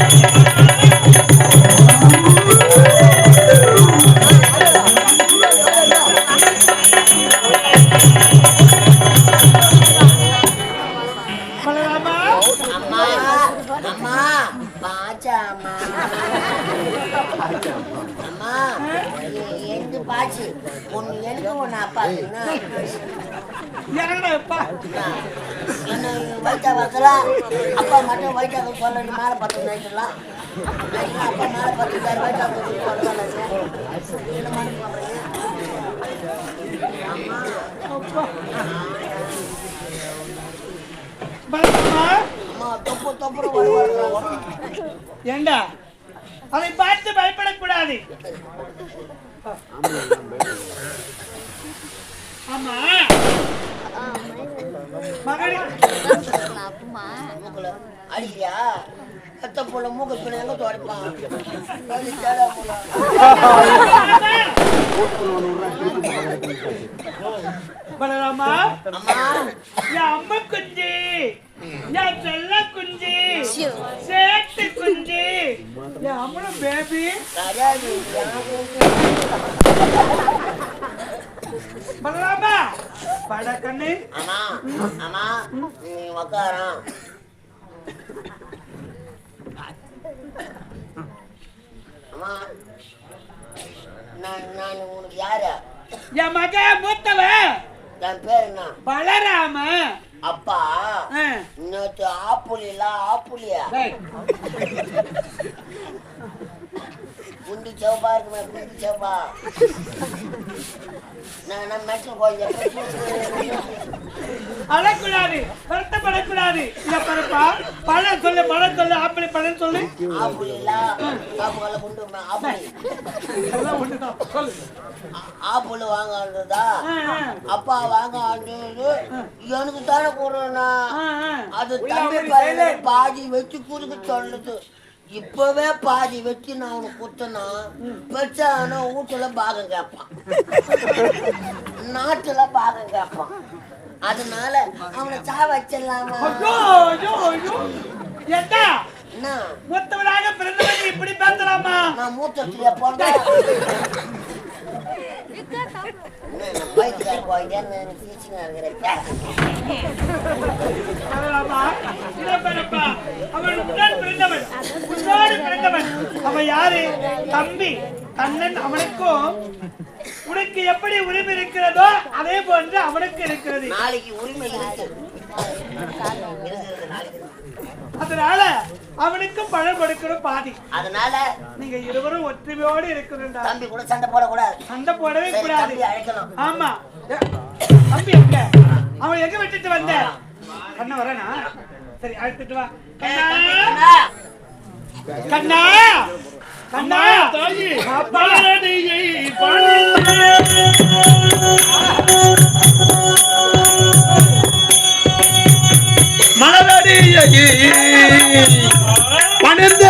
பலராமா ஏண்டா? அதை பார்த்து பயப்படக்கூடாது. ஆமா. மகனே. அடிக்கியா எத்த புள்ள மூக்கு பிள்ளை எங்க துடைப்பான். பலராமா? என் அம்மா குஞ்சு. என் செல்ல குஞ்சு. சேட்டு குஞ்சு. என் அம்மனும் பேபி பலராமா? பட கண்ணு. அம்மா. நீ உக்காரம் அம்மா. நான் நான் உனக்கு யாரு? என் மக மூத்தவன் என் பேர் என்ன? பலராம. அப்பா. நேற்று ஆப்புலியா? டேய், குண்டி செவப்பா இருக்குமே குண்டி செவப்பா? நான் நான் மெட்டல் கொஞ்சம் அழக்கூடாது வருத்தப்படக்கூடாது. இல்ல பரப்பா பழம் சொல்லு பழம் சொல்லு ஆப்பிள் பழம் சொல்லு. ஆப்பிள். வாங்க வந்ததா அப்பா வாங்க வந்தது எனக்கு தானே ஆ. அது தம்பி பாதி வச்சு குறுக்க சொல்லுது இப்பவே பாதி வச்சு நான் அவனுக்கு குத்தனா பெருசான வீட்டுல பாகம் கேட்பான். நாட்டுல பாகம் கேட்பான். அதனால அவனை சா வச்சிடலாமா? என்ன மூத்தவனாக பிறந்தவன் இப்படி பேசலாமா? நான் மூத்தத்திலே பிறந்தவன். அவன் யாரு? தம்பி. கண்ணன் அவனுக்கும் உனக்கு எப்படி உரிமை இருக்கிறதோ அதே போன்று அவனுக்கு இருக்கிறது. நாளைக்கு உரிமை அதனால அவனுக்கும் பழம் கொடுக்கணும் பாதி. அதனால நீங்க இருவரும் ஒற்றுமையோடு இருக்கணும்டா. தம்பி கூட சண்டை போடக்கூடாது. சண்டை போடவே கூடாது. ஆமா. தம்பி எங்க? அவன் எங்க விட்டுட்டு வந்த? கண்ணா வரனா? சரி அழைத்துட்டு வா. கண்ணா! கண்ணா! கண்ணா தாயி! பாலடியை மலரடியை பணிந்து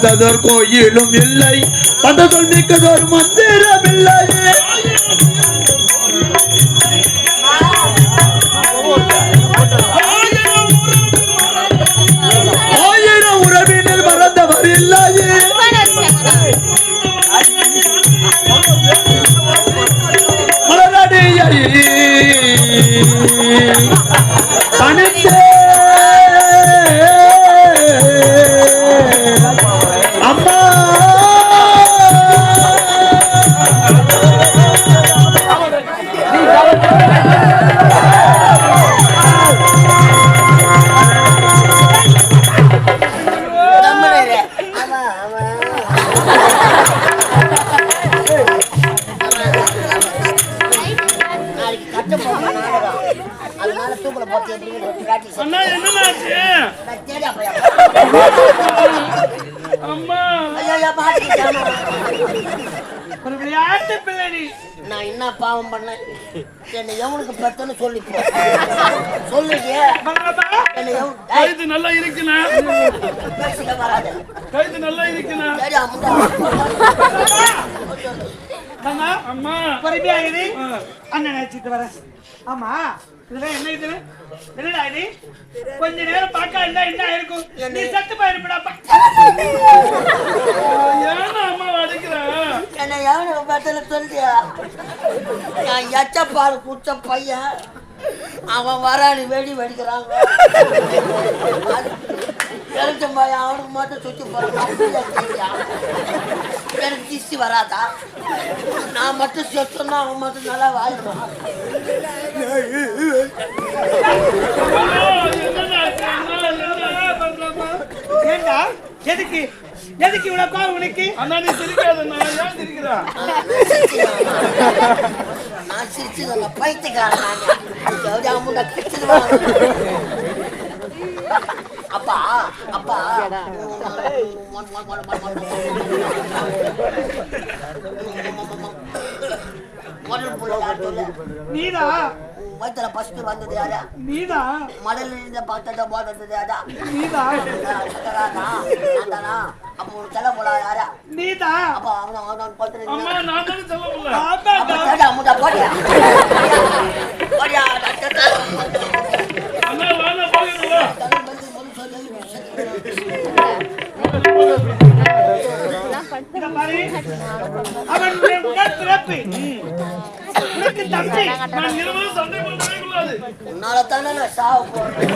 ஆயினம் கோயிலும் இல்லை. பதங்கள் மிக்கதோர் மந்திர அதனால தூக்குல போட்டு எப்படி. அம்மா விளையாட்டு பிள்ளை நான் என்ன பாவம் பண்ணேன் என்னை எவனுக்கு பெத்தன்னு சொல்லிப்போ சொல்லுங்க. கைது நல்லா இருக்குண்ணா. கைது நல்லா இருக்குண்ணா. கண்ணா அம்மா. பொறுமையா இரு அண்ணன் நினைச்சிட்டு வரேன். ஆமா. இதெல்லாம் என்ன இது? என்னடா இது? கொஞ்ச நேரம் பார்க்க இருந்தா என்ன இருக்கும் நீ சத்து போயிருப்படா. ஏன்னா அம்மா அடிக்கிறேன் என்னை எவனுக்கு பெத்தன்னு சொல்லியா? நான் எச்சப்பால் குச்ச பையன். அவன் வரானு வெடி வெடிக்கிறாங்க. பையன் அவனுக்கு மட்டும் சுத்தி போறான் எனக்கு திஷ்டி வராதா? நான் மட்டும் செத்துனா அவன் மட்டும் நல்லா வாழ்றான் ஏண்டா? எதுக்கு? எதுக்கு இவ்வளவு கோவம் உனக்கு? அண்ணா நீ சிரிக்காதண்ணா ஏன் சிரிக்கிறா நான் சிரிச்சுங்க பைத்தியக்காரன் நான். அப்பா. அப்பா? நீதா வயித்துல ஃபர்ஸ்ட் வந்தது யாரா? நீதா மடல் இருந்த பார்த்தத போதது யாரா? நீதா அப்போ ஒரு தலை போல யாரா? நீதா அப்போ அவன் அவன் பார்த்துட்டு அம்மா தானே சொல்ல முடியல அப்ப ஆமாடா தேடா முட்டா போடியா போடியா அண்ணா வாங்க போகிறோம் இத பாரு அவன் உன்னுடைய உடல் பிறப்பு உனக்கு தம்பி நான் இருவரும் சண்டை பண்ணவே கூடாது உன்னால தானே நான் சாவ போறேன்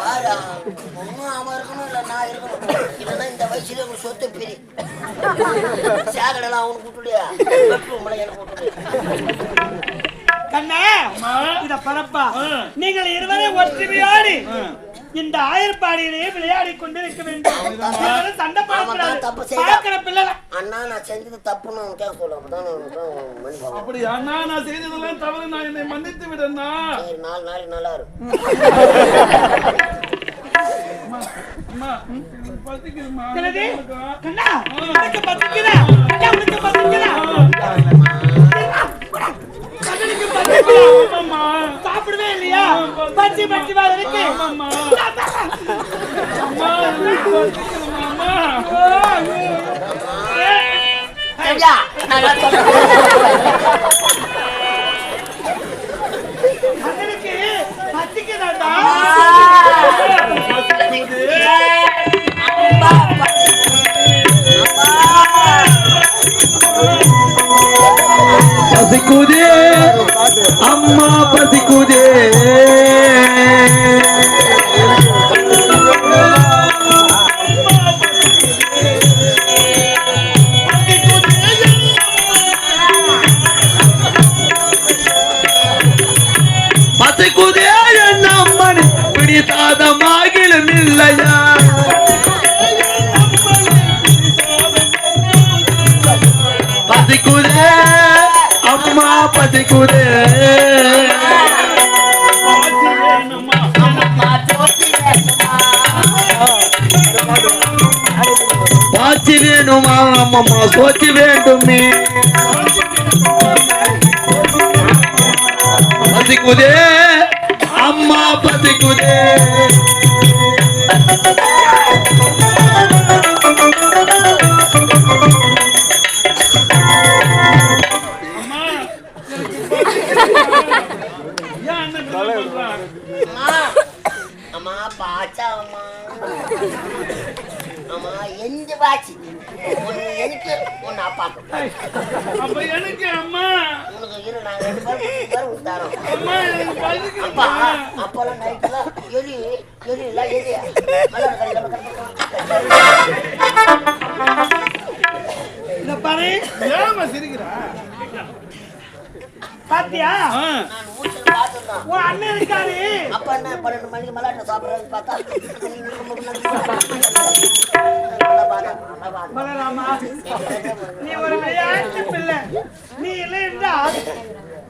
பாரு ஒன்னும் அவன் இருக்கணும் இல்ல நான் இருக்கணும் இல்லைன்னா இந்த வயசுல உங்க சொத்து பிரி சேகடெல்லாம் அவனுக்கு விட்டுடியா பெட்ரூம்ல எனக்கு விட்டுடு கண்ணா இத பரப்பா. நீங்கள் இருவரை ஒற்றுமையோடு இந்த ஆயர்பாடியிலேயே விளையாடி கொண்டிருக்க வேண்டும். இருவரும் சண்டை. பார்க்கிற பிள்ளை அண்ணா நான் செஞ்சது தப்புன்னு அவன் கேட்க சொல்ல. அப்பதான் அவனுக்கு மன்னிப்பாங்க அப்படி அண்ணா நான் செய்ததெல்லாம் தவறு. நான் என்னை மன்னித்து விடண்ணா? நாலு நாளைக்கு நல்லா இருக்கும் பசிக்குதுமா? கண்ணா உனக்கு பசிக்குதா? உனக்கு சாப்பிடவே இல்லையா பச்சி பச்சி மாதிரி இருக்கு அம்மா அம்மா எனக்கு பசிக்குதும்மா, அம்மா சரியா நல்லா பசிக்குதே அம்மா பசிக்குதே பசிக்குதே பாச்சி வேணுமா அம்மம்மா சோச்சி வேண்டுமே. பசிக்குதே. அம்மா பசிக்குதே. ஏம்மா சிரிக்கிறா. பாத்தியா? உன் அண்ணன் இருக்காரு அப்ப என்ன பன்னெண்டு மணிக்கு மலாட்டை சாப்பிடுறது பார்த்தா பலராமா நீ ஒரு விளையாட்டு பிள்ளை. நீ இல்லை என்றால்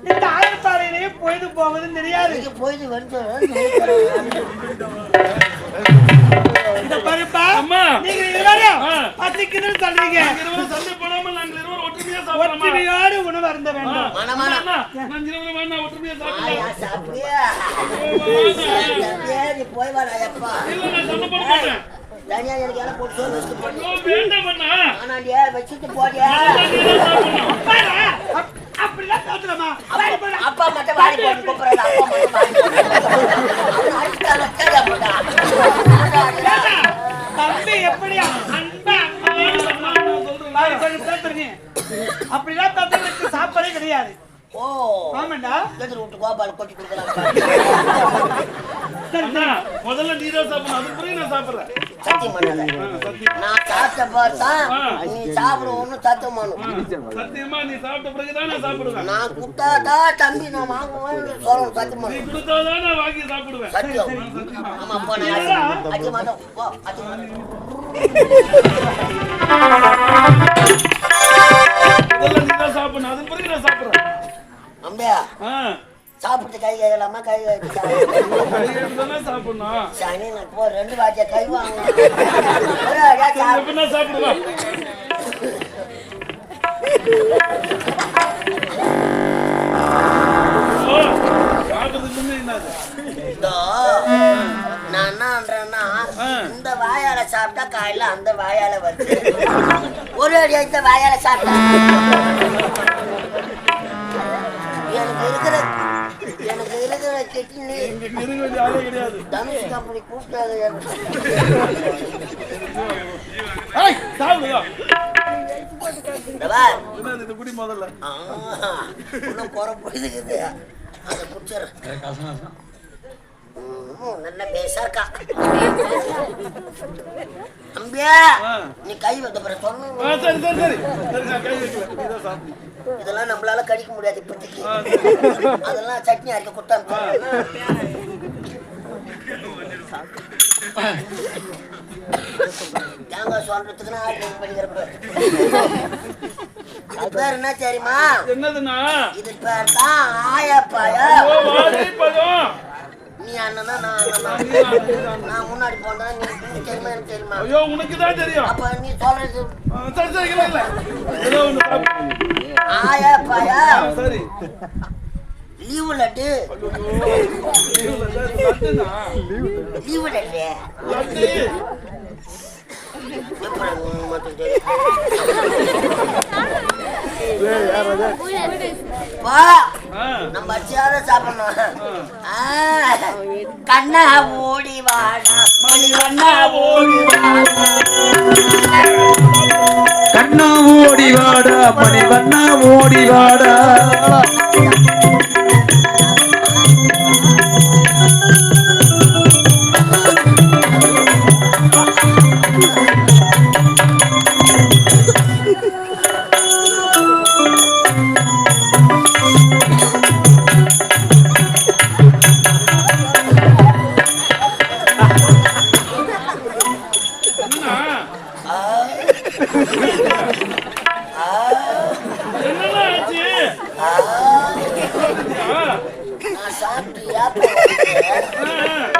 இந்த ஆயப்பாறையிலேயே பொழுது போவது தெரியாது. போயிட்டு வந்து இத பாருப்பா. அம்மா. நீங்க எல்லாரும் ஆ. பசிக்குதுன்னு சொல்றீங்க. நாங்க இருவரும் சண்டை போடாம ஒற்றுமையோடு உணவு அருந்த. வேண்டும். போய் வாடா, எப்பா. தனியா எனக்கு இலை போட்டு சோறு வச்சுட்டு போடு. ஐயோ, வேண்டாம் அண்ணா. ஆனாண்டியே, வச்சுட்டு அப்படிலாம். அப்பா மட்டும் வாடி போட்டு கூப்பிடுறது, அப்பா மட்டும் வாடி தம்பி எப்படி அப்படிலாம் பேசுறதுக்கு சாப்பாடே கிடையாது. ஓ. ஆமாண்டா. எதிர் விட்டு கோபால் கொட்டி முதல்ல நீதான் சாப்பிடணும். அதுக்கு பிறகு நான் சாப்பிடுறேன். சத்தியம். நான் சாப்பிட்ட பார்த்தா. நீ சாப்பிட சத்தம் பண்ணும் சத்தியமா நீ சாப்பிட்ட நான் சாப்பிடுவேன். நான் குத்தாதா தம்பி நான் வாங்குவேன் சொல்லணும் சத்தியம் நீ பண்ணும் கொடுத்தாதான் நான் வாங்கி சாப்பிடுவேன். சத்தியம். ஆமா போ நான் அடி மாட்டோம் போ அடி மாட்டோம் முதல்ல நீதான் சாப்பிடணும். அதுக்கு பிறகு நான் சாப்பிடுறேன். அம்பியா ஆ, சாப்பிட்டு கை கழுவலாமா கை கழுவி கையெழுத்துதானே சாப்பிடணும். சனி நான் போ ரெண்டு வாட்டியா கை வாங்க எப்ப நான் சாப்பிடுவேன் ஓ, சாப்பிட்டதுக்கு முன்ன என்னது நான் என்னன்றேன்னா ஆ. இந்த வாயால சாப்பிட்டா காலையில அந்த வாயால வருது. ஒரு அடி இந்த வாயால சாப்பிட்டா. எனக்கு இருக்கிற எனக்கு இருக்கிற கிட்னி தனுஷ் கம்பெனி முதல்ல. இன்னும் குறை போயிடுக்குது அதை குடிச்சிடுறேன். நல்ல பேசா இருக்கா? அம்பியா. நீ கை ஆ, சொன்ன இதெல்லாம் நம்மளால கடிக்க முடியாது இப்போதைக்கு. அதெல்லாம் சட்னி அரைக்க கொடுத்தா தேங்காய் சொல்றதுக்கு நான் ஆர்டர் பண்ணிக்கிறப்ப அது பேர் என்ன தெரியுமா? என்னதுண்ணா? இது பேர் தான் ஆயப்பாயா. ஓ, வாழைப்பழம். நீ அண்ணனா நான் நீதான், நீதான். நான் முன்னாடி போனா நீ தெரியுமா எனக்கு தெரியுமா? ஐயோ உனக்கு தான் தெரியும். அப்ப நீ சொல்றது. சரி சரி இல்ல இல்ல ஏதோ ஒண்ணு சாப்பிடு. ஆயப்பாயா ஆ, சரி. லீவு லட்டு ஐயோ, லட்டுண்ணா. லீவு லட்டு லட்டு. எப்படி உனக்கு மட்டும் தெரியும் வா ஆ, நம்ம அச்சியாத சாப்பிடணும் கண்ணா ஓடி வாடா மணி கண்ணா ஓடி கண்ணா ஓடி வாடா மணி கண்ணா ஓடி வாடா. நான் சாப்பிட்டியா ஆ,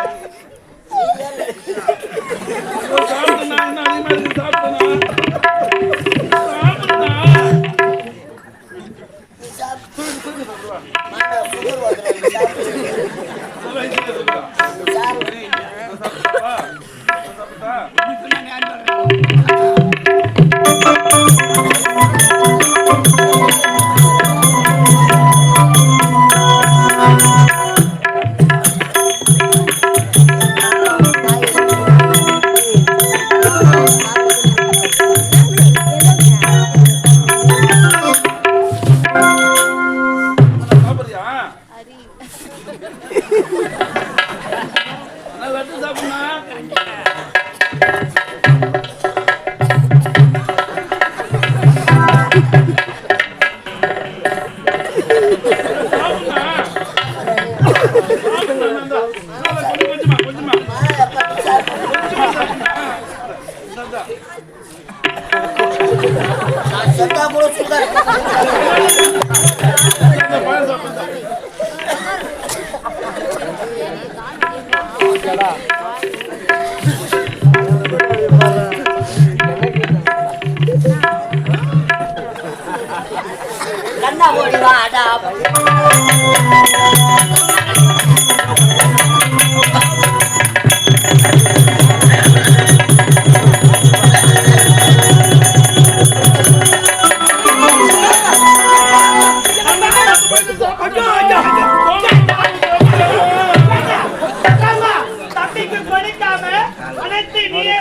அனைத்து நீயே?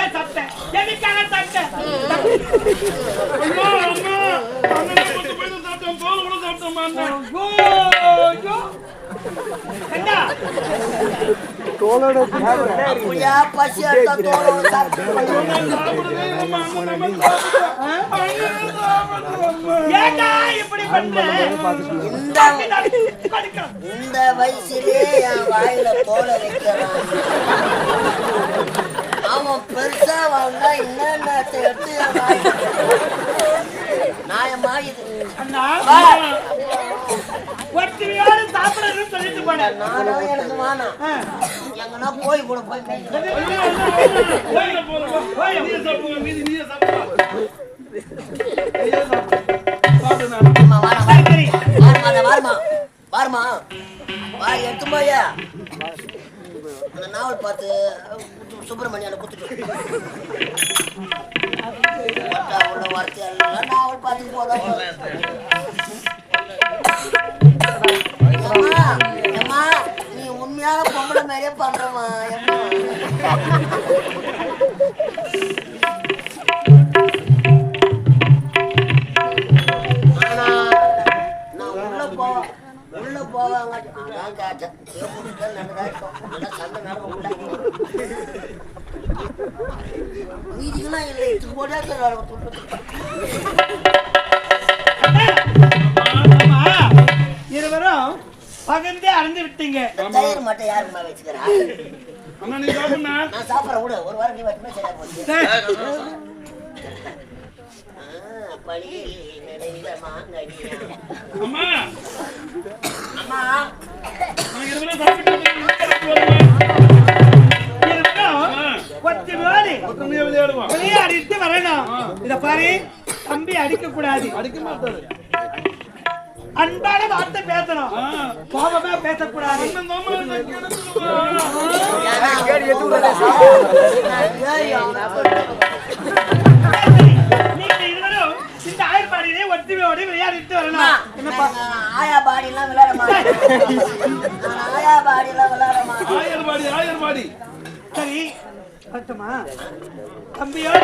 ஏன் சட்டை? எதுக்காக சட்டை? அம்மா, அம்மா. அண்ணனை கொண்டு போய் தான் சாப்பிட்டோம், தோல் கூட சாப்பிட்டோம்மா, அண்ணன். ஐயோ, ஐயோ. அப்படியா பசி எடுத்தா தோலோட இப்படி? இந்த. இந்த வயசுலயே என் வாயில தோலை வைக்கிறான் அவன் பெருசா வந்தா என்னென்னத்தை எடுத்து. நியாயமா இது ஒருத்தரையோடு சாப்பிடணும்னு சொல்லிட்டு போனேன். நானும் எனக்கு வேணாம் ஆ. எங்கன்னா போய் கூட போய். வாருமா. வா, எடுத்து. அந்த நாவல் பார்த்து சுப்பிரமணியால குத்துட்டு உள்ள வார்த்தை எல்லாம் நாவல் பார்த்து போதும் நிறைய சண்டை நடக்கும் உள்ள மீதிக்கெல்லாம் இல்லை. போட்டா பகிர்ந்தே அறிந்து விட்டீங்க. தயிர் மட்டும் யாருமா வச்சுக்கிறா? அண்ணா, நீ சாப்பிடுண்ணா. நான் சாப்பிட்றேன் விடு ஒரு வாரம் நீ வச்சுமே சரியா போச்சு பழி. அம்மா, அம்மா. நான் இருவரும் சாப்பிட்டு விளையாடுவோம். விளையாடிட்டு வரணும். இத பாரு. தம்பி அடிக்க கூடாது அடிக்க மாட்டாரு. அன்பான வார்த்தை பேசணும். கோபமா பேசக்கூடாது. நீங்க இருவரும் இந்த ஆயர்பாடியிலே ஒத்துமையோடு விளையாடிட்டு வரணும் என்னப்பா ஆயா பாடிலாம் விளையாட மாட்டேன் ஆயா பாடிலாம் விளையாட மாட்டேன் ஆயர்வாடி, ஆயர்வாடி. சரி தம்பியோடு